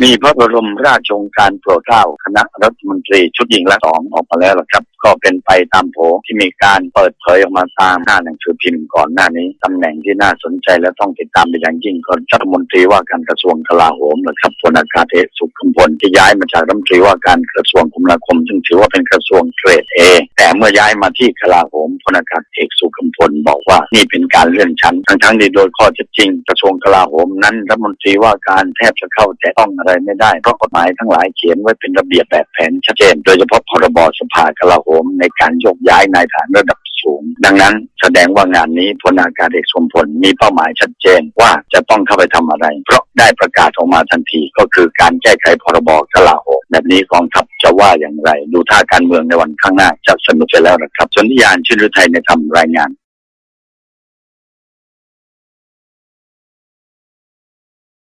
มีพระบรมราชองการโปรดเกล้าคณะรัฐมนตรีชุดหญิงละสองออกมาแล้วครับ ก็เป็นไปตามโผที่มีการเปิดเผยออกมาตามหน้าหนังสือพิมพ์ก่อนหน้านี้ตำแหน่งที่น่าสนใจและต้องติดตามไปอย่างยิ่งก็รัฐมนตรีว่าการกระทรวงกลาโหมนะครับพลอากาศเอกสุ ขคำพลที่ย้ายมาจากรัฐมนตรีว่าการกระทรวงคมนาคม ซึ่งถือว่าเป็นกระทรวงเกรดเอแต่เมื่อย้ายมาที่กลาโหมพลอากาศเอกสุขคำพลบอกว่านี่เป็นการเลื่อนชั้น ทั้งทั้งที่โดยข้อเท็จจริง กระทรวงกลาโหมนั้นรัฐมนตรีว่าการแทบจะเข้าแต่ต้องอะไรไม่ได้ เพราะกฎหมายทั้งหลายเขียนไว้เป็นระเบียบแบบแผนชัดเจน โดยเฉพาะพรบสภากลาโหมในการยกย้ายนายทหารระดับ สูง ดังนั้นแสดงว่างานนี้พลอากาศเอกสมพลมีเป้าหมายชัดเจนว่าจะต้องเข้าไปทำอะไร เพราะได้ประกาศออกมาทันทีก็คือการแก้ไขพรบกลาโหมแบบนี้กองทัพจะว่าอย่างไร ดูท่าการเมืองในวันข้างหน้าจะสนุกไปแล้วนะครับชนทิยานชื่นฤทัยในทำรายงาน